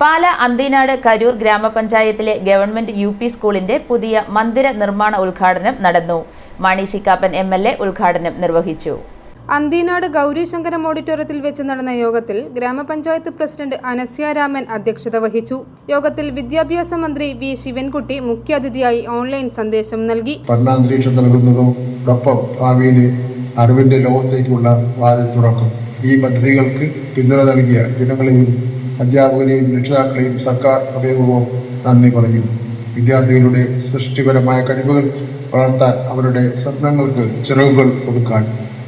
പാല അന്തിനാട് കരൂർ ഗ്രാമപഞ്ചായത്തിലെ government U P സ്കൂളിന്റെ പുതിയ മന്ദിര നിർമ്മാണ ഉദ്ഘാടനം നടന്നു. മാണി സിക്കാപ്പൻ കാപ്പൻ എം എൽ എ ഉദ്ഘാടനം നിർവഹിച്ചു. അന്തീനാട് ഗൗരീശങ്കരം ഓഡിറ്റോറിയത്തിൽ വെച്ച് നടന്ന യോഗത്തിൽ ഗ്രാമപഞ്ചായത്ത് പ്രസിഡന്റ് അനസ്യ രാമൻ അധ്യക്ഷത വഹിച്ചു. യോഗത്തിൽ വിദ്യാഭ്യാസ മന്ത്രി വി ശിവൻകുട്ടി മുഖ്യാതിഥിയായി ഓൺലൈൻ സന്ദേശം നൽകി. പഠനാന്തരീക്ഷം നൽകുന്നതോടൊപ്പം ഭാവിയിൽ അറിവിന്റെ ലോകത്തേക്കുള്ള വാതിൽ തുറക്കും. ഈ പദ്ധതികൾക്ക് പിന്തുണ നൽകിയ ജനങ്ങളെയും അധ്യാപകരെയും രക്ഷിതാക്കളെയും സർക്കാർ ഹൃദയപൂർവം നന്ദി പറയുന്നു. വിദ്യാർത്ഥികളുടെ സൃഷ്ടിപരമായ കഴിവുകൾ വളർത്താൻ അവരുടെ സ്വപ്നങ്ങൾക്ക് ചിറകുകൾ കൊടുക്കാൻ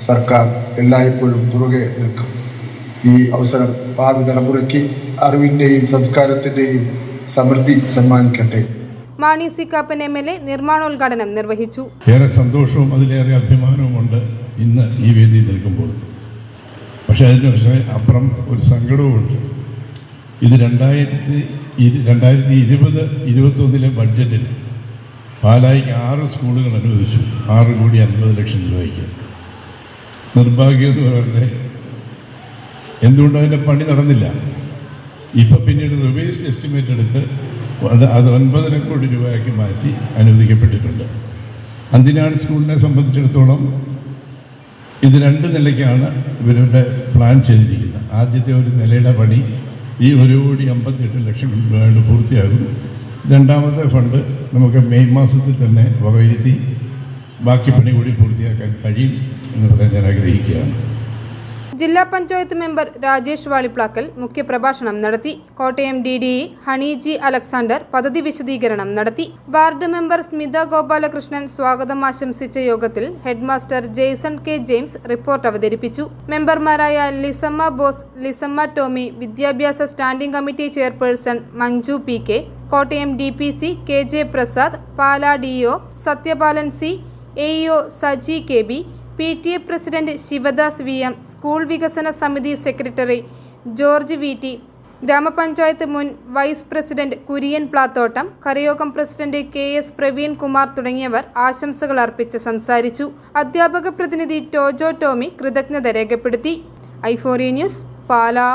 സർക്കാർ എല്ലായ്പ്പോഴും തുറകെ നിൽക്കും. ഈ അവസരം ഭാവി തലമുറയ്ക്ക് അറിവിന്റെയും സംസ്കാരത്തിന്റെയും സമൃദ്ധി സമ്മാനിക്കട്ടെ. Mani C Kappan M L A നിർമ്മാണോദ്ഘാടനം നിർവഹിച്ചു. ഏറെ സന്തോഷവും അതിലേറെ അഭിമാനവും ഉണ്ട് ഇന്ന് ഈ വേദിയിൽ നിൽക്കുമ്പോൾ. പക്ഷേ അതിന് പക്ഷേ അപ്പുറം ഒരു സങ്കടവുമുണ്ട്. ഇത് രണ്ടായിരത്തി രണ്ടായിരത്തി ഇരുപത് ഇരുപത്തൊന്നിലെ ബഡ്ജറ്റിൽ പാലായിക്ക് ആറ് സ്കൂളുകൾ അനുവദിച്ചു. ആറ് കോടി അൻപത് ലക്ഷം രൂപയ്ക്ക്. നിർഭാഗ്യം എന്ന് പറഞ്ഞാൽ എന്തുകൊണ്ട് അതിന്റെ പണി നടന്നില്ല? ഇപ്പം പിന്നീട് റിവേഴ്സ് എസ്റ്റിമേറ്റ് എടുത്ത് അത് അത് ഒൻപതര കോടി രൂപയാക്കി മാറ്റി അനുവദിക്കപ്പെട്ടിട്ടുണ്ട്. അന്തിനാട് സ്കൂളിനെ സംബന്ധിച്ചിടത്തോളം ഇത് രണ്ട് നിലയ്ക്കാണ് ഇവരുടെ പ്ലാൻ ചെയ്തിരിക്കുന്നത്. ആദ്യത്തെ ഒരു നിലയുടെ പണി ഈ ഒരു കോടി അമ്പത്തിയെട്ട് ലക്ഷം രൂപയുടെ പൂർത്തിയാകും. രണ്ടാമത്തെ ഫണ്ട് നമുക്ക് മെയ് മാസത്തിൽ തന്നെ വകയിരുത്തി ബാക്കി പണി കൂടി പൂർത്തിയാക്കാൻ കഴിയും എന്ന് പറയാൻ ഞാൻ ആഗ്രഹിക്കുകയാണ്. ജില്ലാ പഞ്ചായത്ത് മെമ്പർ രാജേഷ് വാളിപ്ലാക്കൽ മുഖ്യപ്രഭാഷണം നടത്തി. Kottayam D D E Honey G Alexander പദ്ധതി വിശദീകരണം നടത്തി. വാർഡ് മെമ്പർ സ്മിത ഗോപാലകൃഷ്ണൻ സ്വാഗതം ആശംസിച്ച യോഗത്തിൽ headmaster Jaison K James report അവതരിപ്പിച്ചു. മെമ്പർമാരായ ലിസമ്മ ബോസ് ലിസമ്മ ടോമി വിദ്യാഭ്യാസ standing committee chairperson Manju P K Kottayam D P C K J Prasad Pala D O Sathyapalan C A Saji K B P T A president Sivadas V M school വികസന സമിതി secretary George V T ഗ്രാമപഞ്ചായത്ത് മുൻ vice president Kurian Plathottam കരയോഗം president K S Praveen Kumar തുടങ്ങിയവർ ആശംസകൾ അർപ്പിച്ച് സംസാരിച്ചു. അധ്യാപക പ്രതിനിധി ടോജോ ടോമി കൃതജ്ഞത രേഖപ്പെടുത്തി. ഐഫോറിയ ന്യൂസ് പാലാ.